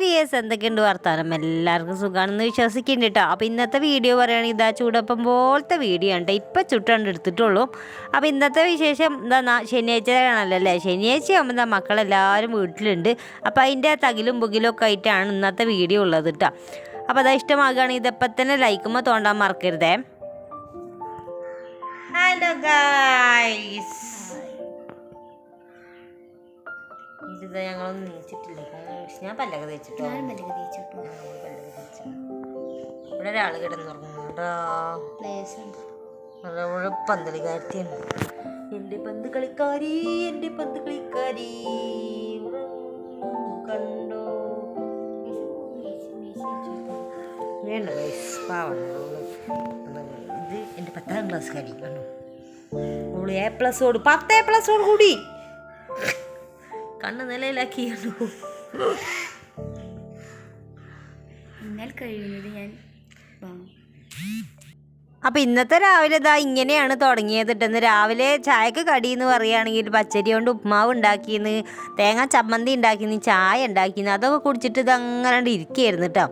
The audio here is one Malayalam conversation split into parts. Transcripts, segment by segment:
ഡിയേഴ്സ് എന്തൊക്കെയുണ്ട് വർത്തമാനം എല്ലാവർക്കും സുഖമാണെന്ന് വിശ്വസിക്കുന്നുണ്ട് കേട്ടോ. അപ്പോൾ ഇന്നത്തെ വീഡിയോ പറയുകയാണെങ്കിൽ ഇതാ ചൂടപ്പം പോലത്തെ വീഡിയോ ഉണ്ട് ഇപ്പം ചുട്ടാണ്ട് എടുത്തിട്ടുള്ളൂ. അപ്പോൾ ഇന്നത്തെ വിശേഷം എന്താ ശനിയാഴ്ച കാണാനല്ലോ അല്ലേ? ശനിയാഴ്ച ആകുമ്പോൾ എന്താ മക്കളെല്ലാവരും വീട്ടിലുണ്ട്. അപ്പോൾ അതിന്റെ തകിലും പുകിലും ഒക്കെ ആയിട്ടാണ് ഇന്നത്തെ വീഡിയോ ഉള്ളത് കേട്ടോ. അപ്പോൾ അതാ ഇഷ്ടമാകുകയാണെങ്കിൽ ഇതപ്പം തന്നെ ലൈക്കുമ്പോൾ തോണ്ടാൻ മറക്കരുതേ. ഹലോ ഗായ്സ് ഇത് ഞങ്ങളൊന്നും നീച്ചിട്ടില്ല. ഞാൻ പല്ലൊക്കെ തേച്ചിട്ടോ? പല്ലക പല്ലൊക്കെ തേച്ചിട്ടു പല്ലക തേച്ചു. ഇവിടെ ഒരാൾ കിടന്നുറങ്ങുന്നുണ്ടോ? പന്തളി കാര്യം എന്റെ കാര്യത്തിയാണ് എന്റെ പന്ത് കളിക്കാരി എന്റെ പന്ത് കളിക്കാരി കണ്ടോ? വേണ്ട പാവാണ്. ഇത് എന്റെ പത്താം ക്ലാസ് കാരി. കണ്ടു? അവൾ എ പ്ലസോട് പത്ത് എ പ്ലസോട് കൂടി. കണ്ണ് നിലയിലാക്കിയുള്ളു എന്നാൽ കഴിയുന്നത് ഞാൻ അപ്പൊ ഇന്നത്തെ രാവിലെ ഇതാ ഇങ്ങനെയാണ് തുടങ്ങിയത് ഇട്ടെന്ന് ഇന്ന് രാവിലെ ചായക്ക് കടി എന്ന് പറയുകയാണെങ്കിൽ പച്ചരി കൊണ്ട് ഉപ്മാവ് ഉണ്ടാക്കിയെന്ന് തേങ്ങ ചമ്മന്തി ഉണ്ടാക്കിയെന്ന് ചായ ഉണ്ടാക്കിയെന്ന് അതൊക്കെ കുടിച്ചിട്ട് ഇത് അങ്ങനെ ഇരിക്കുകയായിരുന്നു കേട്ടോ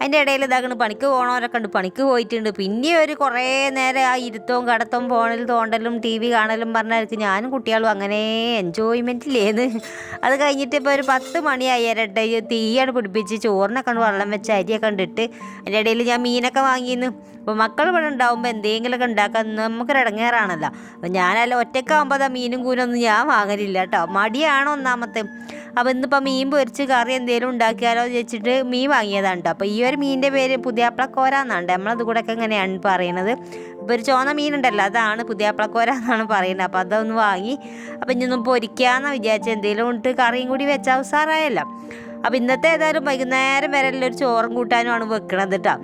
അതിന്റെ ഇടയിൽ ഇതാക്കണ് പണിക്ക് പോകണവരൊക്കെ ഉണ്ട്. പണിക്ക് പോയിട്ടുണ്ട്. പിന്നെ ഒരു കുറേ നേരം ആ ഇരുത്തവും കടത്തവും ഫോണിൽ തോണ്ടലും ടി വി കാണലും പറഞ്ഞായിരിക്കും ഞാനും കുട്ടികളും അങ്ങനെ എൻജോയ്മെന്റില്ലേന്ന് അത് കഴിഞ്ഞിട്ട് ഇപ്പോൾ ഒരു പത്ത് മണിയായി ഇരട്ടെ തീയാണ് പിടിപ്പിച്ച് ചോറിനൊക്കെ വെള്ളം വെച്ച് അരിയൊക്കെ കണ്ടിട്ട് അതിന്റെ ഇടയിൽ ഞാൻ മീനൊക്കെ വാങ്ങിയിരുന്നു അപ്പോൾ മക്കൾ ഇവിടെ ഉണ്ടാകുമ്പോൾ എന്തെങ്കിലുമൊക്കെ ഉണ്ടാക്കാൻ നമുക്കൊരു ഇടങ്ങേറാണല്ലോ. അപ്പോൾ ഞാനല്ല ഒറ്റയ്ക്കാകുമ്പോൾ അതാ മീനും കൂനൊന്നും ഞാൻ വാങ്ങലില്ല കേട്ടോ. മടിയാണോ ഒന്നാമത്തെ. അപ്പോൾ ഇന്നിപ്പോൾ മീൻ പൊരിച്ച് കറി എന്തെങ്കിലും ഉണ്ടാക്കിയാലോ എന്ന് വെച്ചിട്ട് മീൻ വാങ്ങിയതാണ് കേട്ടോ. അപ്പോൾ ഈ ഒരു മീനിന്റെ പേര് പുതിയാപ്പിളക്കോര എന്നാണ്. നമ്മളത് കൂടെ ഒക്കെ ഇങ്ങനെയാണ് പറയണത് അപ്പോൾ ഒരു ചോന്ന മീനുണ്ടല്ലോ അതാണ് പുതിയാപ്പിളക്കോര എന്നാണ് പറയുന്നത്. അപ്പോൾ അതൊന്ന് വാങ്ങി അപ്പോൾ ഇനി ഒന്നും പൊരിക്കാമെന്നാണ് വിചാരിച്ചു എന്തെങ്കിലും ഇട്ട് കറിയും കൂടി വെച്ച ഉസാറായല്ലോ. അപ്പോൾ ഇന്നത്തെ ഏതായാലും വൈകുന്നേരം വരെ ഒരു ചോറും കൂട്ടാനുമാണ് വെക്കണത് കേട്ടോ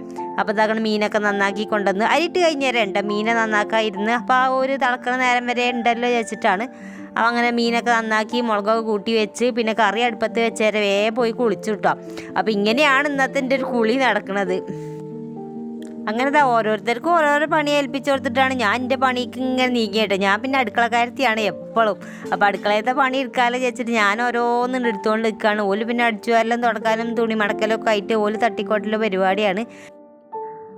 അപ്പോൾ ഇതാകണം മീനൊക്കെ നന്നാക്കി കൊണ്ടുവന്ന് അരിട്ട് കഴിഞ്ഞേരം ഉണ്ട്. മീനെ നന്നാക്കാതിരുന്ന് അപ്പോൾ ആ ഒരു തിളക്കണ നേരം വരെ ഉണ്ടല്ലോ വെച്ചിട്ടാണ് അപ്പോൾ അങ്ങനെ മീനൊക്കെ നന്നാക്കി മുളകൊക്കെ കൂട്ടി വെച്ച് പിന്നെ കറി അടുപ്പത്ത് വെച്ചേരെ വേ പോയി കുളിച്ചു കിട്ടോ അപ്പോൾ ഇങ്ങനെയാണ് ഇന്നത്തെ എന്റെ ഒരു കുളി നടക്കുന്നത് അങ്ങനത്തെ ഓരോരുത്തർക്കും ഓരോരോ പണി ഏൽപ്പിച്ചു കൊടുത്തിട്ടാണ് ഞാൻ എന്റെ പണിക്ക് ഇങ്ങനെ നീങ്ങിയിട്ട് ഞാൻ പിന്നെ അടുക്കളക്കാരത്തിയാണ് എപ്പോഴും അപ്പോൾ അടുക്കളയത്തെ പണി എടുക്കാമല്ലോ ചോദിച്ചിട്ട് ഞാൻ ഓരോന്നും എടുത്തുകൊണ്ട് നിൽക്കുകയാണ് ഓൽ പിന്നെ അടിച്ചു വരലും തുടക്കാനും തുണി മടക്കലും ഒക്കെ ആയിട്ട് ഓൽ തട്ടിക്കോട്ടിലെ പരിപാടിയാണ്.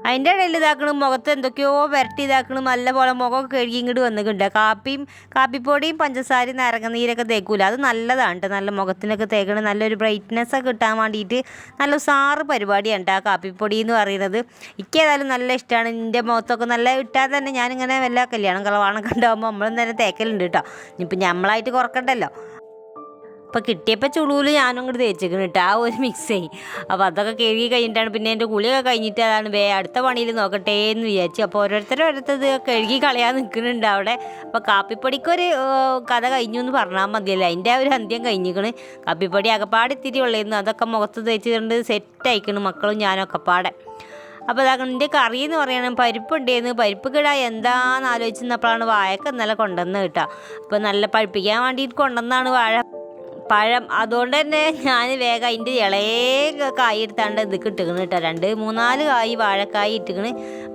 അതിന്റെ ഇടയിൽ ഇതാക്കണം മുഖത്ത് എന്തൊക്കെയോ വരട്ടി ഇതാക്കണം നല്ലപോലെ മുഖമൊക്കെ കഴുകി ഇങ്ങോട്ട് വന്നിട്ടുണ്ട്. കാപ്പിയും കാപ്പിപ്പൊടിയും പഞ്ചസാരയും നാരങ്ങ നീരൊക്കെ തേക്കൂല. അത് നല്ലതാണ് കേട്ടോ നല്ല മുഖത്തിനൊക്കെ തേക്കണം നല്ലൊരു ബ്രൈറ്റ്നെസ് ഒക്കെ കിട്ടാൻ വേണ്ടിയിട്ട് നല്ല ഉസാറ് പരിപാടിയാണ് കേട്ടോ ആ കാപ്പിപ്പൊടി എന്ന് പറയുന്നത്. എനിക്ക് ഏതായാലും നല്ല ഇഷ്ടമാണ് എന്റെ മുഖത്തൊക്കെ നല്ല ഇട്ടാൽ തന്നെ ഞാനിങ്ങനെ വല്ല കല്യാണം കളവാണൊക്കെ ഉണ്ടാകുമ്പോൾ നമ്മളും തന്നെ തേക്കലുണ്ട് കേട്ടോ ഇനിയിപ്പോൾ നമ്മളായിട്ട് കുറക്കണ്ടല്ലോ. അപ്പോൾ കിട്ടിയപ്പോൾ ചുളൂൽ ഞാനും കൂടി തേച്ചിക്കണം കേട്ടോ ആ ഒരു മിക്സായി അപ്പോൾ അതൊക്കെ കഴുകി കഴിഞ്ഞിട്ടാണ് പിന്നെ എന്റെ കുളിയൊക്കെ കഴിഞ്ഞിട്ട് അതാണ് വേ അടുത്ത പണിയിൽ നോക്കട്ടെ എന്ന് വിചാരിച്ചു. അപ്പോൾ ഓരോരുത്തരും ഓരോരുത്തത് കഴുകി കളയാൻ നിൽക്കുന്നുണ്ട് അവിടെ. അപ്പോൾ കാപ്പിപ്പൊടിക്കൊരു കഥ കഴിഞ്ഞു എന്ന് പറഞ്ഞാൽ മതിയല്ലോ. അതിന്റെ ആ ഒരു അന്ത്യം കഴിഞ്ഞിക്കണ്. കാപ്പിപ്പൊടി അകപ്പാട് ഇത്തിരി ഉള്ളതെന്ന് അതൊക്കെ മുഖത്ത് തേച്ചിട്ടുണ്ട് സെറ്റ് അയക്കണം മക്കളും ഞാനും ഒക്കെ പാടെ. അപ്പോൾ അതാ എന്റെ കറി എന്ന് പറയണം പരിപ്പ് ഉണ്ടായിരുന്നു പരിപ്പ് കിട എന്താണെന്ന് ആലോചിച്ചപ്പോഴാണ് വാഴക്ക ഇന്നലെ കൊണ്ടുവന്ന് കേട്ടോ. അപ്പോൾ നല്ല പഴുപ്പിക്കാൻ വേണ്ടിയിട്ട് കൊണ്ടുവന്നാണ് വാഴ. പഴം. അതുകൊണ്ട് തന്നെ ഞാൻ വേഗം അതിന്റെ ഇളയ കായി എടുത്താണ്ട് ഇത് ഇട്ടിക്കണ് കേട്ടോ. രണ്ട് മൂന്നാൽ കായ് വാഴക്കായി ഇട്ടുകണ്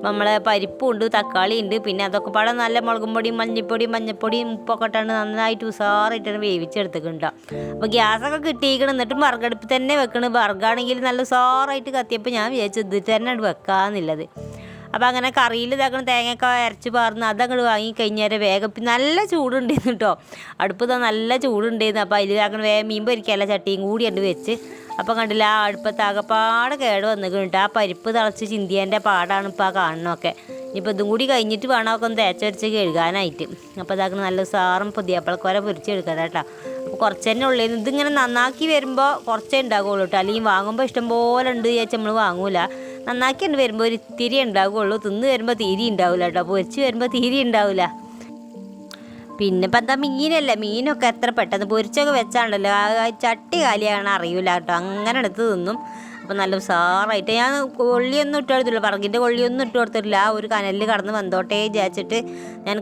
നമ്മളെ പരിപ്പും ഉണ്ട് തക്കാളി ഉണ്ട്. പിന്നെ അതൊക്കെ പാടെ നല്ല മുളകും പൊടിയും മഞ്ഞപ്പൊടിയും മഞ്ഞപ്പൊടിയും ഉപ്പൊക്കെ ഇട്ടാണ്ട് നന്നായിട്ട് ഉസാറിട്ടാണ് വേവിച്ചെടുത്തിട്ടുണ്ട് അപ്പോൾ ഗ്യാസൊക്കെ കിട്ടിയിരിക്കണം എന്നിട്ടും വറുകടുപ്പ് തന്നെ വെക്കണം. വറുകാണെങ്കിൽ നല്ല ഉസാറായിട്ട് കത്തിയപ്പോൾ ഞാൻ വിചാരിച്ചു ഇത് തന്നെ വെക്കാന്നുള്ളത്. അപ്പോൾ അങ്ങനെ കറിയിൽ ഇതാക്കണം തേങ്ങയൊക്കെ അരച്ച് പാർന്ന് അതങ്ങോട്ട് വാങ്ങിക്കഴിഞ്ഞാൽ വേഗം. നല്ല ചൂടുണ്ടായിരുന്നു കേട്ടോ. അടുപ്പ് ഇതാ നല്ല ചൂടുണ്ടായിരുന്നു. അപ്പോൾ അതിൽ ഇതാക്കണം വേഗം മീൻ പൊരിക്കാനുള്ള ചട്ടിയും കൂടി ഉണ്ട് വെച്ച്. അപ്പോൾ കണ്ടില്ല ആ അടുപ്പത്ത് ആകെപ്പാടെ കേട് വന്നിട്ടുണ്ട് ആ പരിപ്പ് തിളച്ച് ചിന്തിയന്റെ പാടാണ് ഇപ്പോൾ ആ കാണണമൊക്കെ ഇനിയിപ്പോൾ ഇതും കൂടി കഴിഞ്ഞിട്ട് വേണം ഒക്കെ ഒന്ന് തേച്ചരച്ച് കഴുകാനായിട്ട്. അപ്പോൾ ഇതാക്കണ നല്ല സാറും പുതിയപ്പളക്കോര പൊരിച്ചെടുക്കണം കേട്ടോ. അപ്പോൾ കുറച്ച് തന്നെ ഉള്ളൂ. ഇതിങ്ങനെ നന്നാക്കി വരുമ്പോൾ കുറച്ചേ ഉണ്ടാകുള്ളൂ കേട്ടോ. അല്ലെങ്കിൽ വാങ്ങുമ്പോൾ ഇഷ്ടം പോലെ ഉണ്ട് ചോദിച്ചാൽ നമ്മൾ വാങ്ങൂല. നന്നാക്കി ഉണ്ട് വരുമ്പോൾ ഒരു ഇത്തിരി ഉണ്ടാവുകയുള്ളൂ തിന്ന് വരുമ്പോൾ തീരി ഉണ്ടാവില്ല കേട്ടോ പൊരിച്ച് വരുമ്പോൾ തീരി ഉണ്ടാവില്ല പിന്നെ ഇപ്പം എന്താ മീനല്ലേ? മീനൊക്കെ എത്ര പെട്ടെന്ന് പൊരിച്ചൊക്കെ വെച്ചാണല്ലോ ആ ആ ചട്ടി കാലിയാണ് അറിയില്ല കേട്ടോ അങ്ങനെ എടുത്ത് തിന്നും. അപ്പം നല്ല ഉസാറായിട്ട് ഞാൻ കൊള്ളിയൊന്നും ഇട്ട് കൊടുത്തില്ല പറകിന്റെ കൊള്ളിയൊന്നും ഇട്ട് കൊടുത്തിട്ടില്ല. ആ ഒരു കനലിൽ കടന്ന് വന്നോട്ടെ വിചാരിച്ചിട്ട് ഞാൻ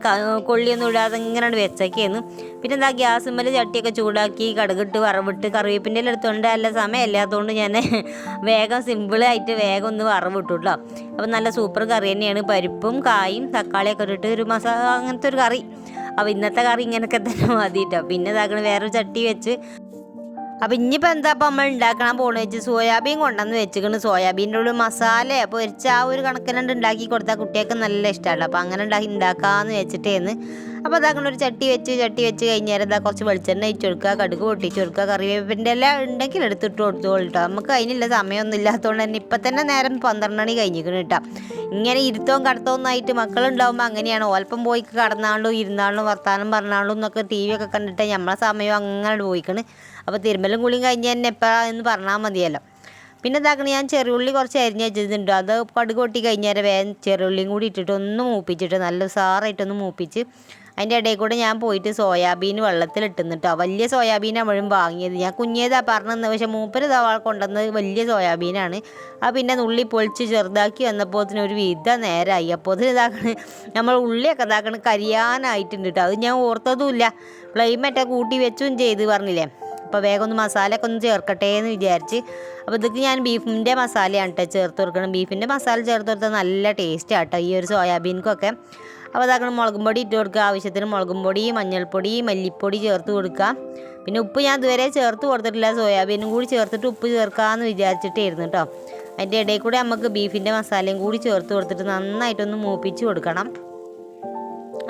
കൊള്ളിയൊന്നും ഇടാതെ ഇങ്ങനെ വെച്ചേക്കായിരുന്നു പിന്നെ എന്താ ഗ്യാസുമ്മൽ ചട്ടിയൊക്കെ ചൂടാക്കി കടുകിട്ട് വറവിട്ട് കറിവേപ്പിന്റെ എടുത്തുകൊണ്ട് നല്ല സമയമല്ല അതുകൊണ്ട് ഞാൻ വേഗം സിമ്പിളായിട്ട് വേഗം ഒന്ന് വറവിട്ടു കേട്ടോ അപ്പം നല്ല സൂപ്പർ കറി തന്നെയാണ്. പരിപ്പും കായും തക്കാളിയൊക്കെ ഇട്ടിട്ട് ഒരു മസാല അങ്ങനത്തെ ഒരു കറി. അപ്പോൾ ഇന്നത്തെ കറി ഇങ്ങനെയൊക്കെ തന്നെ മതി കേട്ടോ പിന്നെ ഇതാക്കണ വേറൊരു ചട്ടി വെച്ച് അപ്പം ഇനിയിപ്പോൾ എന്താ അപ്പം നമ്മൾ ഉണ്ടാക്കണം പോണെന്ന് വെച്ച് സോയാബീൻ കൊണ്ടുവന്ന് വെച്ചിക്കണ് സോയാബീന്റെ ഉള്ളിൽ മസാല പൊരിച്ച ആ ഒരു കണക്കിനുണ്ട് ഉണ്ടാക്കി കൊടുത്താൽ കുട്ടികൾക്ക് നല്ല ഇഷ്ടമല്ല അപ്പോൾ അങ്ങനെ ഉണ്ടാക്കി ഉണ്ടാക്കാമെന്ന് വെച്ചിട്ടേന്ന്. അപ്പോൾ അങ്ങനെ ഒരു ചട്ടി വെച്ച് ചട്ടി വെച്ച് കഴിഞ്ഞാൽ എന്താ കുറച്ച് വെളിച്ചെണ്ണ ഒഴിച്ച് കൊടുക്കുക കടുക് പൊട്ടിച്ച് കൊടുക്കുക കറിവേപ്പിന്റെ എല്ലാം ഉണ്ടെങ്കിൽ എടുത്തിട്ട് കൊടുത്തു കേട്ടോ നമുക്ക് അതിനുള്ള സമയമൊന്നും ഇല്ലാത്തതുകൊണ്ട് തന്നെ ഇപ്പം തന്നെ നേരം പന്ത്രണ്ട് മണി കഴിഞ്ഞിരിക്കണം കേട്ടോ ഇങ്ങനെ ഇരുത്തവും കടത്തവും ആയിട്ട് മക്കളുണ്ടാവുമ്പോൾ അങ്ങനെയാണ്. ഓൽപ്പം പോയി കടന്നാളും ഇരുന്നാളും വർത്താനം പറഞ്ഞാളും എന്നൊക്കെ ടി വി ഒക്കെ കണ്ടിട്ട് നമ്മളെ സമയം അങ്ങനെ പോയിക്കണ്. അപ്പോൾ തിരുമ്പലും കുളിയും കഴിഞ്ഞ് തന്നെ എപ്പോഴാന്ന് പറഞ്ഞാൽ മതിയല്ലോ. പിന്നെ ഇതാക്കണ ഞാൻ ചെറുള്ളി കുറച്ച് അരിഞ്ഞ് വെച്ചിട്ടുണ്ട്. അത് കടുക് പൊട്ടി കഴിഞ്ഞാൽ വേഗം ചെറുള്ളിയും കൂടി ഇട്ടിട്ട് ഒന്ന് മൂപ്പിച്ചിട്ട് നല്ല സാറായിട്ടൊന്ന് മൂപ്പിച്ച് അതിന്റെ ഇടയിൽ കൂടെ ഞാൻ പോയിട്ട് സോയാബീൻ വെള്ളത്തിലിട്ടുന്നിട്ടോ. വലിയ സോയാബീൻ അവഴും വാങ്ങിയത്. ഞാൻ കുഞ്ഞേതാ പറഞ്ഞത് പക്ഷെ മൂപ്പര് തവാൾ കൊണ്ടുവന്നത് വലിയ സോയാബീനാണ്. ആ പിന്നെ ഉള്ളി പൊളിച്ച് ചെറുതാക്കി വന്നപ്പോൾ ഒരു വിധ നേരമായി അപ്പോൾ ഇതാക്കണ് നമ്മൾ ഉള്ളിയൊക്കെ ഇതാക്കണ് കരിയാനായിട്ടുണ്ട് കേട്ടോ അത് ഞാൻ ഓർത്തതുമില്ല. ഫ്ലെയിമറ്റ കൂട്ടി വെച്ചും ചെയ്ത് പറഞ്ഞില്ലേ. അപ്പോൾ വേഗം ഒന്ന് മസാലയൊക്കെ ഒന്ന് ചേർക്കട്ടെ എന്ന് വിചാരിച്ച്. അപ്പോൾ ഇതൊക്കെ ഞാൻ ബീഫിന്റെ മസാലയാണ് കേട്ടോ ചേർത്ത് കൊടുക്കണം ബീഫിന്റെ മസാല ചേർത്ത് കൊടുത്താൽ നല്ല ടേസ്റ്റ് ആട്ടോ ഈ ഒരു സോയാബീൻക്കൊക്കെ. അപ്പോൾ അതാക്കണം മുളകും പൊടി ഇട്ട് കൊടുക്കുക ആവശ്യത്തിന് മുളകും പൊടി മഞ്ഞൾപ്പൊടി മല്ലിപ്പൊടി ചേർത്ത് കൊടുക്കുക പിന്നെ ഉപ്പ് ഞാൻ ഇതുവരെ ചേർത്ത് കൊടുത്തിട്ടില്ല. സോയാബീനും കൂടി ചേർത്തിട്ട് ഉപ്പ് ചേർക്കാമെന്ന് വിചാരിച്ചിട്ടായിരുന്നു കേട്ടോ അതിന്റെ ഇടയിൽ കൂടെ നമുക്ക് ബീഫിന്റെ മസാലയും കൂടി ചേർത്ത് കൊടുത്തിട്ട് നന്നായിട്ടൊന്ന് മൂപ്പിച്ച് കൊടുക്കണം.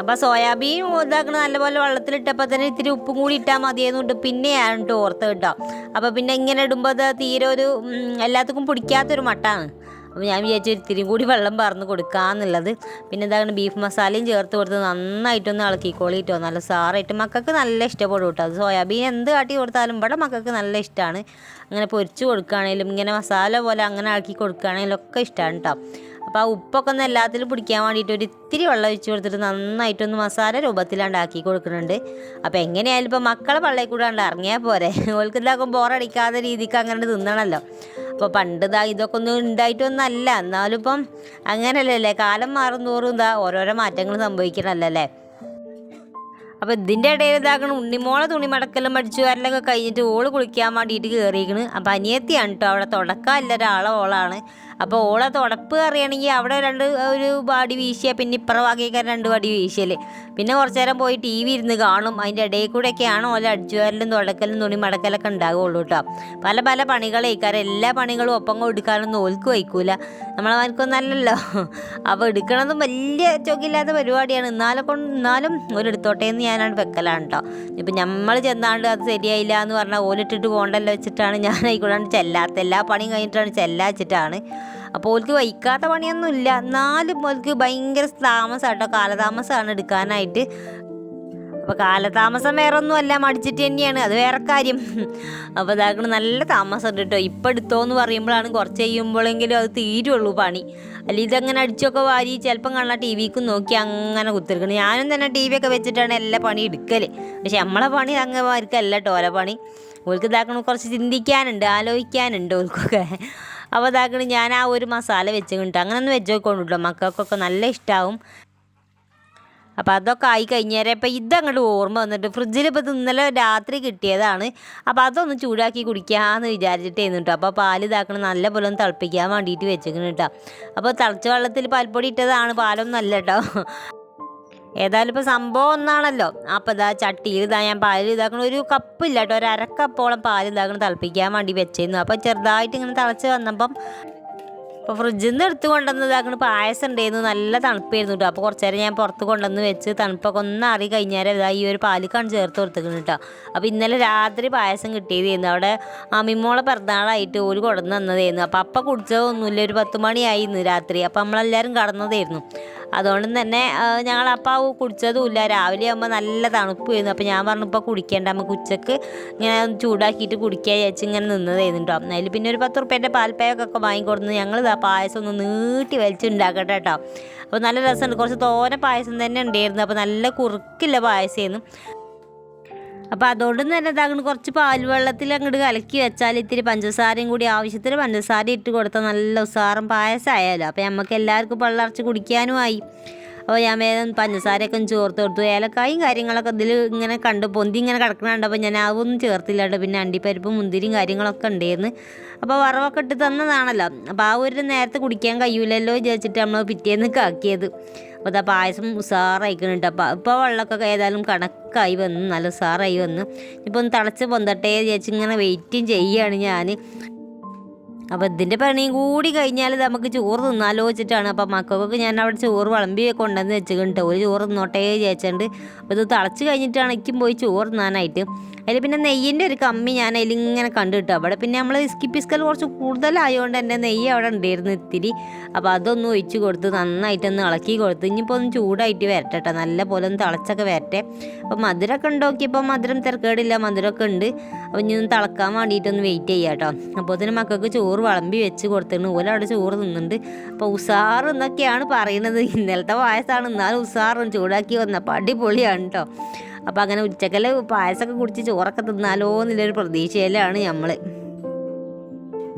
അപ്പോൾ സോയാബീൻ ഇതാക്കണ നല്ലപോലെ വെള്ളത്തിലിട്ടപ്പോൾ തന്നെ ഇത്തിരി ഉപ്പും കൂടി ഇട്ടാൽ മതിയെന്നുണ്ട് പിന്നെയാണ് കേട്ടോ ഓർത്ത് കേട്ടോ അപ്പോൾ പിന്നെ ഇങ്ങനെ ഇടുമ്പോൾ അത് തീരെ ഒരു എല്ലാത്തക്കും പിടിക്കാത്തൊരു മട്ടാണ്. അപ്പോൾ ഞാൻ വിചാരിച്ചു ഇത്തിരി കൂടി വെള്ളം പറന്ന് കൊടുക്കാന്നുള്ളത്. പിന്നെ എന്താണ് ബീഫ് മസാലയും ചേർത്ത് കൊടുത്ത് നന്നായിട്ടൊന്ന് ഇളക്കിക്കോളിട്ടോ. നല്ല സാറായിട്ട് മക്കൾക്ക് നല്ല ഇഷ്ടപ്പെടും കേട്ടോ. അത് സോയാബീൻ എന്ത് കാട്ടി കൊടുത്താലും ഇവിടെ മക്കൾക്ക് നല്ല ഇഷ്ടമാണ് അങ്ങനെ പൊരിച്ച് കൊടുക്കുകയാണെങ്കിലും ഇങ്ങനെ മസാല പോലെ അങ്ങനെ ആക്കി കൊടുക്കുകയാണെങ്കിലും ഒക്കെ ഇഷ്ടമാണ് കേട്ടോ. അപ്പോൾ ആ ഉപ്പൊക്കെ ഒന്ന് എല്ലാത്തിലും പിടിക്കാൻ വേണ്ടിയിട്ട് ഒരു ഇത്തിരി വെള്ളം ഒഴിച്ച് കൊടുത്തിട്ട് നന്നായിട്ടൊന്ന് മസാല രൂപത്തിലാണ്ട് ആക്കി കൊടുക്കുന്നുണ്ട്. അപ്പോൾ എങ്ങനെയായാലും ഇപ്പോൾ മക്കളെ പള്ളിയിൽ കൂടെ കണ്ട് ഇറങ്ങിയാൽ പോരെ. ഓൾക്ക് ഇതാക്കും ബോറടിക്കാത്ത രീതിക്ക് അങ്ങനെ തിന്നണമല്ലോ അപ്പോൾ പണ്ട് ഇതാ ഇതൊക്കെ ഒന്നും ഉണ്ടായിട്ടൊന്നല്ല എന്നാലും ഇപ്പം അങ്ങനെയല്ലേ കാലം മാറും തോറും ഇതാ ഓരോരോ മാറ്റങ്ങൾ സംഭവിക്കണല്ലേ അല്ലേ അപ്പോൾ ഇതിന്റെ ഇടയിൽ ഇതാക്കണം ഉണ്ണിമോളെ തുണി മടക്കലും മടിച്ചു വരലൊക്കെ കഴിഞ്ഞിട്ട് ഓൾ കുളിക്കാൻ വേണ്ടിയിട്ട് കയറിയിരിക്കണ് അപ്പോൾ അനിയത്തിയാണ് കേട്ടോ അവിടെ തുടക്കമല്ല ഒരാളെ ഓളാണ്. അപ്പോൾ ഓളെ തുടപ്പ് അറിയണമെങ്കിൽ അവിടെ രണ്ട് ഒരു വടി വീശിയ പിന്നെ ഇപ്പുറ വകയൊക്കെ രണ്ട് വടി വീശിയൽ. പിന്നെ കുറച്ച് നേരം പോയി ടി വി ഇരുന്ന് കാണും. അതിന്റെ ഇടയിൽ കൂടെയൊക്കെയാണ് ഓല അടിച്ചു വരലും തുടക്കലും തുണി മടക്കലൊക്കെ ഉണ്ടാകുള്ളൂ കേട്ടോ. പല പല പണികളേക്കാരം എല്ലാ പണികളും ഒപ്പം കൊടുക്കാനൊന്നും ഓൽക്ക് വയ്ക്കൂല. നമ്മളവർക്കൊന്നല്ലല്ലോ അപ്പോൾ എടുക്കണതും വലിയ ചൊക്കില്ലാത്ത പരിപാടിയാണ്. എന്നാലും കൊണ്ട് എന്നാലും ഓലെടുത്തോട്ടെ എന്ന് ഞാനാണ് വെക്കലാണ് കേട്ടോ ഇപ്പം നമ്മൾ ചെന്നാണ്ട് അത് ശരിയായില്ല എന്ന് പറഞ്ഞാൽ ഓലിട്ടിട്ട് പോകണ്ടല്ലോ വെച്ചിട്ടാണ് ഞാൻ ആയിക്കൂടാണ്ട് ചെല്ലാത്ത. എല്ലാ പണിയും കഴിഞ്ഞിട്ടാണ് ചെല്ലാച്ചിട്ടാണ്. അപ്പോൾ ഓൽക്ക് വൈക്കാത്ത പണിയൊന്നും ഇല്ല എന്നാലും ഓൽക്ക് ഭയങ്കര താമസമാട്ടോ കാലതാമസമാണ് എടുക്കാനായിട്ട്. അപ്പോൾ കാലതാമസം വേറെ ഒന്നും അല്ല മടിച്ചിട്ട് തന്നെയാണ്. അത് വേറെ കാര്യം. അപ്പോൾ ഇതാക്കണ നല്ല താമസം കേട്ടോ ഇപ്പം എടുത്തോന്ന് പറയുമ്പോഴാണ് കുറച്ച് കഴിയുമ്പോഴെങ്കിലും അത് തീരുള്ളൂ പണി. അല്ല ഇതങ്ങനെ അടിച്ചൊക്കെ വാരി ചിലപ്പം കാണാൻ ടി വിക്ക് നോക്കി അങ്ങനെ കുത്തിരിക്കണം ഞാനും തന്നെ ടി വി ഒക്കെ വെച്ചിട്ടാണ് എല്ലാ പണി എടുക്കൽ പക്ഷെ നമ്മളെ പണി അങ്ങമാർക്കല്ല ഓല പണി. ഓൾക്ക് ഇതാക്കണ കുറച്ച് ചിന്തിക്കാനുണ്ട് ആലോചിക്കാനുണ്ട് ഓൾക്കൊക്കെ അപ്പോൾ ഇതാക്കണ ഞാൻ ആ ഒരു മസാല വെച്ച് കിട്ടും അങ്ങനെ ഒന്ന് വെച്ച് നോക്കൊണ്ടുള്ളൂ മക്കൾക്കൊക്കെ നല്ല ഇഷ്ടമാവും അപ്പോൾ അതൊക്കെ ആയി കഴിഞ്ഞേരം. ഇപ്പം ഇതങ്ങോട്ട് ഓർമ്മ വന്നിട്ട് ഫ്രിഡ്ജിൽ ഇപ്പോൾ ഇന്നലെ രാത്രി കിട്ടിയതാണ്. അപ്പോൾ അതൊന്ന് ചൂടാക്കി കുടിക്കാമെന്ന് വിചാരിച്ചിട്ട് കേട്ടോ അപ്പോൾ പാൽ ഇതാക്കണം നല്ല പോലെ ഒന്ന് തിളപ്പിക്കാൻ വേണ്ടിയിട്ട് വെച്ചേക്കണം കേട്ടോ അപ്പോൾ തിളച്ച വെള്ളത്തിൽ പാൽപ്പൊടി ഇട്ടതാണ്. പാലൊന്നും അല്ല കേട്ടോ ഏതായാലും ഇപ്പോൾ സംഭവം ഒന്നാണല്ലോ. അപ്പോൾ ഇതാ ചട്ടിയിൽ ഇതാ ഞാൻ പാൽ ഇതാക്കണം ഒരു കപ്പില്ല കേട്ടോ. ഒരു അരക്കപ്പോളം പാൽ ഇതാക്കണം തിളപ്പിക്കാൻ വേണ്ടി വെച്ചിരുന്നു. അപ്പോൾ ചെറുതായിട്ട് ഇങ്ങനെ തിളച്ച് വന്നപ്പം അപ്പോൾ ഫ്രിഡ്ജിൽ നിന്ന് എടുത്ത് കൊണ്ടുവന്നതാക്കണ പായസം ഉണ്ടായിരുന്നു നല്ല തണുപ്പായിരുന്നു കേട്ടോ. അപ്പോൾ കുറച്ച് നേരം ഞാൻ പുറത്ത് കൊണ്ടുവന്ന് വെച്ച് തണുപ്പൊക്കെ ഒന്ന് അറി കഴിഞ്ഞാൽ ഇതാ ഈ ഒരു പാലിക്കാണ് ചേർത്ത് കൊടുത്തിരിക്കുന്നത് കേട്ടോ. അപ്പോൾ ഇന്നലെ രാത്രി പായസം കിട്ടിയതായിരുന്നു അവിടെ അമ്മിമോളെ പിറന്നാളായിട്ട് ഒരു കൊടുന്ന് തന്നതായിരുന്നു അപ്പോൾ അപ്പം കുടിച്ചതൊന്നുമില്ല. ഒരു പത്ത് മണിയായിരുന്നു രാത്രി. അപ്പോൾ നമ്മളെല്ലാവരും കടന്നതായിരുന്നു അതുകൊണ്ട് തന്നെ ഞങ്ങൾ അപ്പം ആ കുടിച്ചതുമില്ല. രാവിലെ ആകുമ്പോൾ നല്ല തണുപ്പായിരുന്നു. അപ്പോൾ ഞാൻ പറഞ്ഞു ഇപ്പോൾ കുടിക്കേണ്ട നമുക്ക് ഉച്ചയ്ക്ക് ഇങ്ങനെ ചൂടാക്കിയിട്ട് കുടിക്കുക വിചാരിച്ച് ഇങ്ങനെ നിന്നതായിരുന്നു കേട്ടോ അതിൽ പിന്നെ ഒരു പത്ത് റുപ്യേന്റെ പാൽപ്പായൊക്കെ വാങ്ങിക്കൊടുന്ന് ഞങ്ങൾ ഇതാ പായസം ഒന്ന് നീട്ടി വലിച്ചുണ്ടാക്കട്ടെ കേട്ടോ അപ്പോൾ നല്ല രസമുണ്ട്. കുറച്ച് തോനെ പായസം തന്നെ ഉണ്ടായിരുന്നു. അപ്പോൾ നല്ല കുറുക്കില്ല പായസമായിരുന്നു അപ്പോൾ അതുകൊണ്ട് തന്നെ ഇതാകണം കുറച്ച് പാൽ വെള്ളത്തിൽ അങ്ങോട്ട് കലക്കി വെച്ചാൽ ഇത്തിരി പഞ്ചസാരയും കൂടി ആവശ്യത്തിന് പഞ്ചസാര ഇട്ട് കൊടുത്താൽ നല്ല ഉസാറും പായസമായാലോ അപ്പോൾ നമുക്ക് എല്ലാവർക്കും പള്ളറച്ച് കുടിക്കാനും ആയി. അപ്പോൾ ഞാൻ വേഗം പഞ്ചസാരയൊക്കെ ചേർത്ത് കൊടുത്തു. ഏലക്കായും കാര്യങ്ങളൊക്കെ ഇതിൽ ഇങ്ങനെ കണ്ട് പൊന്തി ഇങ്ങനെ കിടക്കണുണ്ട് അപ്പോൾ ഞാൻ അതൊന്നും ചേർത്തില്ല കേട്ടോ പിന്നെ അണ്ടിപ്പരിപ്പും മുന്തിരിയും കാര്യങ്ങളൊക്കെ ഉണ്ടായിരുന്നു അപ്പോൾ വറവൊക്കെ ഇട്ട് തന്നതാണല്ലോ. അപ്പോൾ ആ ഒരു നേരത്തെ കുടിക്കാൻ കഴിയൂലല്ലോ വിചാരിച്ചിട്ട് നമ്മൾ പിറ്റേന്ന് കാക്കിയത്. അപ്പോൾ അതാ പായസം ഉഷാറായിക്കുന്നുണ്ട് അപ്പോൾ ഇപ്പോൾ വെള്ളമൊക്കെ ഏതായാലും കണക്കായി വന്ന്. നല്ല ഉഷാറായി വന്ന്. ഇപ്പോൾ ഒന്ന് തിളച്ച് പൊന്തട്ടെ ചേച്ചി ഇങ്ങനെ വെയിറ്റും ചെയ്യുകയാണ് ഞാൻ അപ്പോൾ ഇതിന്റെ പണിയും കൂടി കഴിഞ്ഞാൽ നമുക്ക് ചോറ് തിന്നാലോ വെച്ചിട്ടാണ്. അപ്പോൾ മക്കൾക്കൊക്കെ ഞാൻ അവിടെ ചോറ് വിളമ്പി കൊണ്ടുവന്ന് വെച്ചിട്ടുണ്ട്. ഒരു ചോറ് തിന്നോട്ടേ ചേച്ചണ്ട് അപ്പോൾ ഇത് തിളച്ച് കഴിഞ്ഞിട്ടാണ് എനിക്കും പോയി ചോറ് തിന്നാനായിട്ട്. അതിൽ പിന്നെ നെയ്യിന്റെ ഒരു കമ്മി ഞാൻ അതിലിങ്ങനെ കണ്ടു കിട്ടും. അവിടെ പിന്നെ നമ്മൾ സ്കിപ്പിസ്കൽ കുറച്ച് കൂടുതലായതുകൊണ്ട് തന്നെ നെയ്യ് അവിടെ ഉണ്ടായിരുന്നു ഇത്തിരി. അപ്പോൾ അതൊന്ന് ഒഴിച്ച് കൊടുത്ത് നന്നായിട്ടൊന്ന് ഇളക്കി കൊടുത്ത് ഇനിയിപ്പോൾ ഒന്ന് ചൂടായിട്ട് വരട്ടെ കേട്ടോ നല്ല പോലെ ഒന്ന് തിളച്ചൊക്കെ വരട്ടെ. അപ്പോൾ മധുരമൊക്കെ ഉണ്ടോക്കിയപ്പോൾ മധുരം തിരക്കേടില്ല മധുരമൊക്കെ ഉണ്ട്. അപ്പോൾ ഇനി ഒന്ന് തിളക്കാൻ വേണ്ടിയിട്ടൊന്ന് വെയിറ്റ് ചെയ്യാം കേട്ടോ അപ്പോൾ തന്നെ മക്കൾക്ക് ചോറ് വിളമ്പി വെച്ച് കൊടുത്തിട്ടുണ്ട്. ഓല അവിടെ ചോറ് തിന്നുന്നുണ്ട്. അപ്പോൾ ഉസാർ എന്നൊക്കെയാണ് പറയുന്നത്. ഇന്നലത്തെ പായസമാണ് എന്നാലും ഉസാറും ചൂടാക്കി വന്നപ്പോൾ അടിപൊളിയാണ് കേട്ടോ അപ്പോൾ അങ്ങനെ ഉച്ചക്കൽ പായസമൊക്കെ കുടിച്ച് ചോറൊക്കെ തിന്നാലോ എന്നുള്ളൊരു പ്രതീക്ഷയിലാണ് നമ്മൾ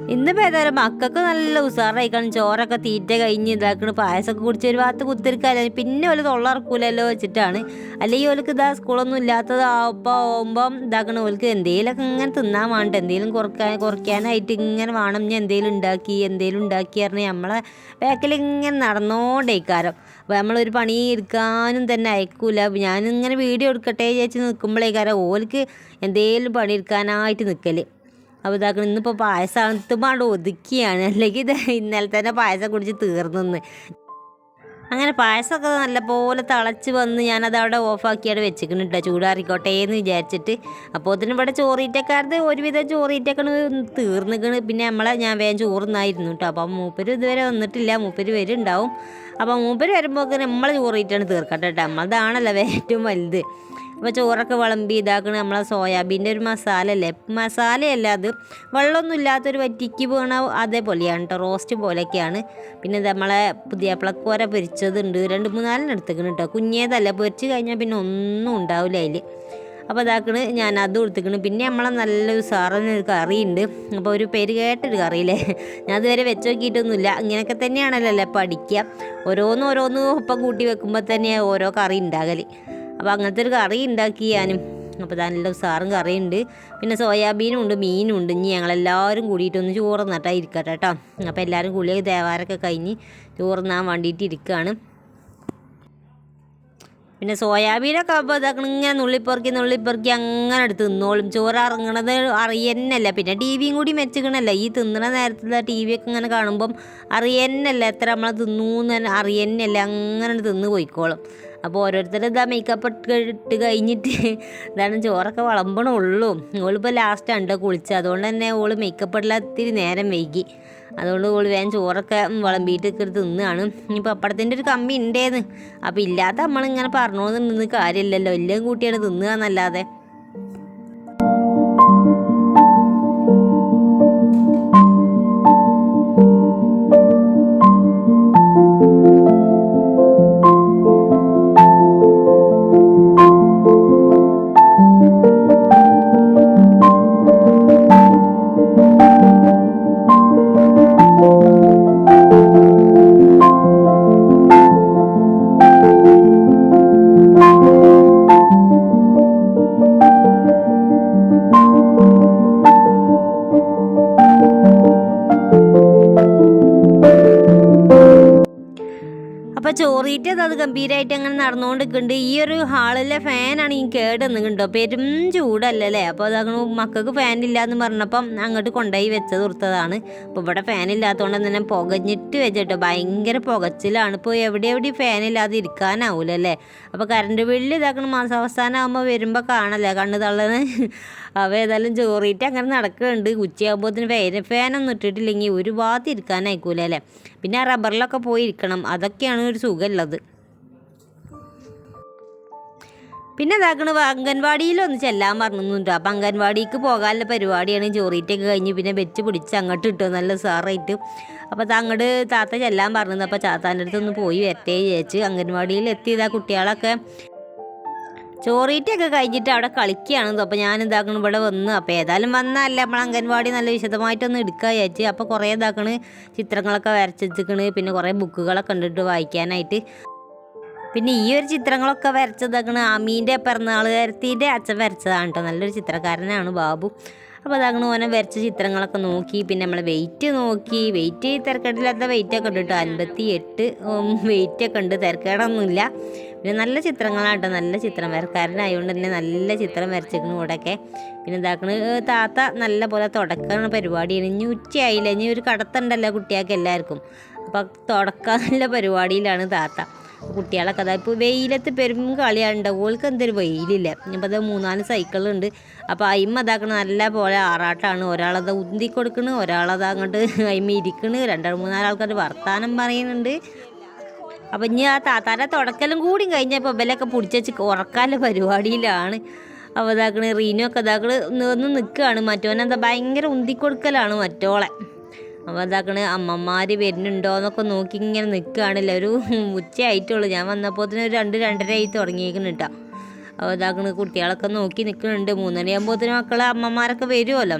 ഇന്നിപ്പോൾ ഏതായാലും മക്കൾക്ക് നല്ല ഉസാറായിക്കാണ്. ചോറൊക്കെ തീറ്റ കഴിഞ്ഞ് ഇതാക്കണ്. പായസമൊക്കെ കുടിച്ച് ഒരു ഭാഗത്ത് കുത്തിരിക്കാല്ല പിന്നെ ഒരു തൊള്ളറക്കൂലല്ലോ വെച്ചിട്ടാണ്. അല്ലെങ്കിൽ ഓൽക്ക് ഇതാ സ്കൂളൊന്നും ഇല്ലാത്തതാവുമ്പോൾ ആവുമ്പം ഇതാക്കണ. ഓൽക്ക് എന്തെങ്കിലുമൊക്കെ ഇങ്ങനെ തിന്നാൻ വേണ്ട? എന്തെങ്കിലും കുറയ്ക്കാൻ കുറയ്ക്കാനായിട്ട് ഇങ്ങനെ വേണം. ഞാൻ എന്തെങ്കിലും ഉണ്ടാക്കി എന്തെങ്കിലും ഉണ്ടാക്കി പറഞ്ഞാൽ നമ്മളെ ബാക്കിൽ ഇങ്ങനെ നടന്നോണ്ടേക്കാരം. അപ്പോൾ നമ്മളൊരു പണി എടുക്കാനും തന്നെ അയക്കൂല. ഞാനിങ്ങനെ വീഡിയോ എടുക്കട്ടെ ചേച്ചി നിൽക്കുമ്പോഴേക്കാരം ഓൽക്ക് എന്തേലും പണി എടുക്കാനായിട്ട് നിൽക്കൽ അപ്പോൾ ഇതാക്കണം ഇന്നിപ്പോൾ പായസം ഇത്തുമാണ്ട് ഒതുക്കിയാണ്. അല്ലെങ്കിൽ ഇന്നലെ തന്നെ പായസം കുടിച്ച് തീർന്നെന്ന്. അങ്ങനെ പായസമൊക്കെ നല്ലപോലെ തിളച്ച് വന്ന് ഞാനത് അവിടെ ഓഫാക്കിയാണ് വെച്ചിരിക്കുന്നു കേട്ടോ ചൂടാറിക്കോട്ടെ എന്ന് വിചാരിച്ചിട്ട്. അപ്പോൾ അതിന് ഇവിടെ ചോറീറ്റക്കാരത് ഒരുവിധം ചോറീറ്റൊക്കെ തീർന്നിക്കണ്. പിന്നെ നമ്മളെ ഞാൻ വേഗം ചോറുന്നായിരുന്നു കേട്ടോ അപ്പം മൂപ്പര് ഇതുവരെ വന്നിട്ടില്ല. മൂപ്പര് വരുന്നുണ്ടാവും അപ്പോൾ മൂപ്പര് വരുമ്പോൾ നമ്മളെ ചോറിയിട്ടാണ് തീർക്കട്ടെ കേട്ടോ. നമ്മളതാണല്ലോ ഏറ്റവും വലുത്. അപ്പോൾ ചോറൊക്കെ വിളമ്പി ഇതാക്കണ നമ്മളെ സോയാബീന്റെ ഒരു മസാല അല്ലേ മസാലയല്ല അത്. വെള്ളമൊന്നും ഇല്ലാത്തൊരു വറ്റിക്ക് പോകണ അതേപോലെയാണ് കേട്ടോ റോസ്റ്റ് പോലെയൊക്കെയാണ്. പിന്നെ നമ്മളെ പുതിയ പ്ലക്കോര പൊരിച്ചതുണ്ട്. രണ്ട് മൂന്നാലിന് എടുത്തേക്കണ് കേട്ടോ കുഞ്ഞേതല്ല പൊരിച്ച് കഴിഞ്ഞാൽ പിന്നെ ഒന്നും ഉണ്ടാവില്ല അതിൽ അപ്പോൾ ഇതാക്കണ് ഞാൻ അത് കൊടുത്തിക്കണ്. പിന്നെ നമ്മളെ നല്ലൊരു സാറിനൊരു കറിയുണ്ട്. അപ്പോൾ ഒരു പേര് കേട്ടൊരു കറിയില്ലേ? ഞാൻ അതുവരെ വെച്ച് നോക്കിയിട്ടൊന്നുമില്ല ഇങ്ങനെയൊക്കെ തന്നെയാണല്ലോ അല്ലേ പഠിക്കുക. ഓരോന്ന് ഓരോന്ന് ഒപ്പം കൂട്ടി വെക്കുമ്പോൾ തന്നെ ഓരോ കറി ഉണ്ടാകൽ അപ്പോൾ അങ്ങനത്തെ ഒരു കറി ഉണ്ടാക്കി ഞാനും. അപ്പോൾ നല്ല സാറും കറിയുണ്ട്. പിന്നെ സോയാബീനും ഉണ്ട് മീനും ഉണ്ട്. ഇനി ഞങ്ങളെല്ലാവരും കൂടിയിട്ടൊന്ന് ചോറ് നട്ടാ ഇരിക്കട്ടെ കേട്ടോ. അപ്പോൾ എല്ലാവരും കൂടി ദേവാരൊക്കെ കഴിഞ്ഞ് ചോറുന്നാൻ വേണ്ടിയിട്ട് ഇരിക്കുകയാണ് പിന്നെ സോയാബീനൊക്കെ ആകുമ്പോൾ ഇതാക്കണം ഇങ്ങനെ നുള്ളിപ്പെറുക്കി നുള്ളിപ്പെറുക്കി അങ്ങനെ എടുത്ത് തിന്നോളും. ചോറ് ഇറങ്ങണത് അറിയന്നല്ല. പിന്നെ ടി വിയും കൂടി മെച്ചക്കണല്ല. ഈ തിന്നണ നേരത്തിൽ ടി വി ഒക്കെ ഇങ്ങനെ കാണുമ്പം അറിയന്നല്ല. എത്ര നമ്മൾ തിന്നു എന്ന് അറിയന്നല്ല. അങ്ങനെ തിന്ന് പോയിക്കോളും. അപ്പോൾ ഓരോരുത്തർ ഇതാ മേക്കപ്പ് ഇട്ട് കഴിഞ്ഞിട്ട് ഇതാണ് ചോറൊക്കെ വളമ്പണുള്ളൂ ഓളിപ്പോൾ ലാസ്റ്റ് ഉണ്ട് കുളിച്ച് അതുകൊണ്ട് തന്നെ ഓൾ മേക്കപ്പ് ഇടല ഇത്തിരി നേരം വൈകി. അതുകൊണ്ട് ഓൾ വേഗം ചോറൊക്കെ വിളമ്പിയിട്ട് എടുത്ത് തിന്നാണ്. ഇനിയിപ്പോൾ അപ്പടത്തിന്റെ ഒരു കമ്മി ഉണ്ടേന്ന് അപ്പോൾ ഇല്ലാത്ത നമ്മളിങ്ങനെ പറഞ്ഞോന്ന് കാര്യമില്ലല്ലോ എല്ലാം കൂട്ടിയാണ് തിന്നുക എന്നല്ലാതെ. അത് ഗംഭീരമായിട്ട് അങ്ങനെ നടന്നുകൊണ്ടിരിക്കുന്നുണ്ട്. ഈ ഒരു ഹാളിലെ ഫാനാണ് ഈ കേട് കണ്ടോ? പെരും ചൂടല്ലല്ലേ? അപ്പോൾ അതങ്ങനെ മക്കൾക്ക് ഫാൻ ഇല്ലാന്ന് പറഞ്ഞപ്പം അങ്ങോട്ട് കൊണ്ടുപോയി വെച്ചത് കൊടുത്തതാണ് അപ്പോൾ ഇവിടെ ഫാൻ ഇല്ലാത്തതുകൊണ്ട് തന്നെ പുകഞ്ഞിട്ട് വെച്ചിട്ടോ. ഭയങ്കര പുകച്ചിലാണ്. ഇപ്പോൾ എവിടെ എവിടെ ഫാൻ ഇല്ലാതെ ഇരിക്കാനാവൂലല്ലേ? അപ്പോൾ കറണ്ട് ബില്ല് ഇതാക്കണം മാസാവസാനം ആകുമ്പോൾ വരുമ്പോൾ കാണല്ലേ? കണ്ണ് തള്ളന്ന് അവ ഏതായാലും ചോറിയിട്ട് അങ്ങനെ നടക്കുന്നുണ്ട്. ഉച്ചയാകുമ്പോഴത്തേന് ഫാൻ ഫാനൊന്നും ഇട്ടിട്ടില്ലെങ്കിൽ ഒരു ഭാഗത്ത് ഇരിക്കാനായിക്കൂല അല്ലേ പിന്നെ റബ്ബറിലൊക്കെ പോയി ഇരിക്കണം. അതൊക്കെയാണ് ഒരു സുഖമുള്ളത്. പിന്നെ ഇതാക്കണ അംഗൻവാടിയിലൊന്ന് ചെല്ലാൻ പറഞ്ഞിട്ടുണ്ട് അപ്പം അംഗൻവാടിക്ക് പോകാനുള്ള പരിപാടിയാണ്. ചോറീറ്റൊക്കെ കഴിഞ്ഞ് പിന്നെ വെച്ച് പിടിച്ച് അങ്ങോട്ട് ഇട്ടു. നല്ല സാറായിട്ട് അപ്പോൾ അങ്ങോട്ട് താത്ത ചെല്ലാൻ പറഞ്ഞത് അപ്പോൾ ചാത്താന്റെ അടുത്തൊന്ന് പോയി വരട്ടെ ചേച്ചി അംഗൻവാടിയിൽ എത്തിയത് ആ കുട്ടികളൊക്കെ ചോറീറ്റൊക്കെ കഴിഞ്ഞിട്ട് അവിടെ കളിക്കുകയാണ് അപ്പോൾ ഞാൻ എന്താക്കണം ഇവിടെ വന്ന് അപ്പോൾ ഏതായാലും വന്നല്ല നമ്മൾ അംഗൻവാടി നല്ല വിശദമായിട്ടൊന്ന് എടുക്കുക ചേച്ചി അപ്പോൾ കുറേ ഇതാക്കണ് ചിത്രങ്ങളൊക്കെ വരച്ചെടുക്കണ് പിന്നെ കുറേ ബുക്കുകളൊക്കെ കണ്ടിട്ട് വായിക്കാനായിട്ട്. പിന്നെ ഈ ഒരു ചിത്രങ്ങളൊക്കെ വരച്ചതാണ് അമീന്റെ പിറന്നാളുകാരത്തിന്റെ അച്ഛൻ വരച്ചതാണ് കേട്ടോ നല്ലൊരു ചിത്രകാരനാണ് ബാബു. അപ്പോൾ അതങ്ങനെ ഓനെ വരച്ച ചിത്രങ്ങളൊക്കെ നോക്കി പിന്നെ നമ്മൾ വെയിറ്റ് നോക്കി. വെയിറ്റ് തിരക്കേടില്ലാത്ത വെയിറ്റ് ഒക്കെ ഉണ്ട് കേട്ടോ അൻപത്തി എട്ട് വെയിറ്റ് ഒക്കെ ഉണ്ട്. തിരക്കേടൊന്നുമില്ല. പിന്നെ നല്ല ചിത്രങ്ങളാണ് കേട്ടോ നല്ല ചിത്രം വരക്കാരനായതുകൊണ്ട് തന്നെ നല്ല ചിത്രം വരച്ചേക്കണു ഇവിടെയൊക്കെ പിന്നെ ഇതാക്കണ് താത്ത നല്ല പോലെ തുടക്കണ പരിപാടിയാണ് ഇനി ഉച്ചയായില്ല ഇനി ഒരു കടത്തുണ്ടല്ലോ കുട്ടികൾക്ക് എല്ലാവർക്കും. അപ്പോൾ തുടക്കാനുള്ള പരിപാടിയിലാണ് താത്ത. കുട്ടികളൊക്കെ അതായത് ഇപ്പോൾ വെയിലത്ത് പെരും കളിയാണ്ട് ഓൾക്ക് എന്തൊരു വെയിലില്ല. ഇനിയിപ്പോൾ അത് മൂന്നാൽ സൈക്കിളുണ്ട് അപ്പോൾ അയിമ അതാക്കണ നല്ല പോലെ ആറാട്ടാണ്. ഒരാളത് ഉന്തി കൊടുക്കണ് ഒരാളത് അങ്ങോട്ട് അയിമ ഇരിക്കണ്. രണ്ടോ മൂന്നാൽ ആൾക്കാർ വർത്താനം പറയുന്നുണ്ട്. അപ്പം ഇനി ആ താത്താന്റെ തുടക്കലും കൂടി കഴിഞ്ഞപ്പോൾ ഇവലൊക്കെ പിടിച്ചു ഉറക്കാനുള്ള പരിപാടിയിലാണ്. അപ്പോൾ ഇതാക്കണ റീനു ഒക്കെ ഇതാക്കണ് ഒന്ന് നിൽക്കുകയാണ് മറ്റോനെന്താ ഭയങ്കര ഉന്തിക്കൊടുക്കലാണ് മറ്റോളെ. അപ്പോൾ അതാക്കണ് അമ്മമാർ വരുന്നുണ്ടോ എന്നൊക്കെ നോക്കി ഇങ്ങനെ നിൽക്കുകയാണല്ലോ ഒരു ഉച്ചയായിട്ടുള്ളൂ. ഞാൻ വന്നപ്പോൾ തന്നെ ഒരു രണ്ട് രണ്ടര ആയി കേട്ടോ അപ്പോൾ ഇതാക്കണ് കുട്ടികളൊക്കെ നോക്കി നിൽക്കുന്നുണ്ട് മൂന്നരയാകുമ്പോഴത്തേനും മക്കളെ അമ്മമാരൊക്കെ വരുമല്ലോ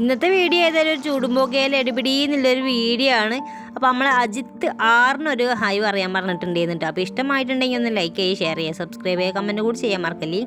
ഇന്നത്തെ വീഡിയോ ഏതായാലും ഒരു ചൂടുമ്പോക്കയിൽ എടുപിടി എന്നുള്ളൊരു വീഡിയോ ആണ്. അപ്പോൾ നമ്മൾ അജിത്ത് ആറിനൊരു ഹൈ പറയാൻ പറഞ്ഞിട്ടുണ്ടായിരുന്നു കേട്ടോ അപ്പോൾ ഇഷ്ടമായിട്ടുണ്ടെങ്കിൽ ഒന്ന് ലൈക്ക് ചെയ്യുക ഷെയർ ചെയ്യുക സബ്സ്ക്രൈബ് ചെയ്യുക കമന്റ് കൂടി ചെയ്യാൻ മറക്കല്ലേ?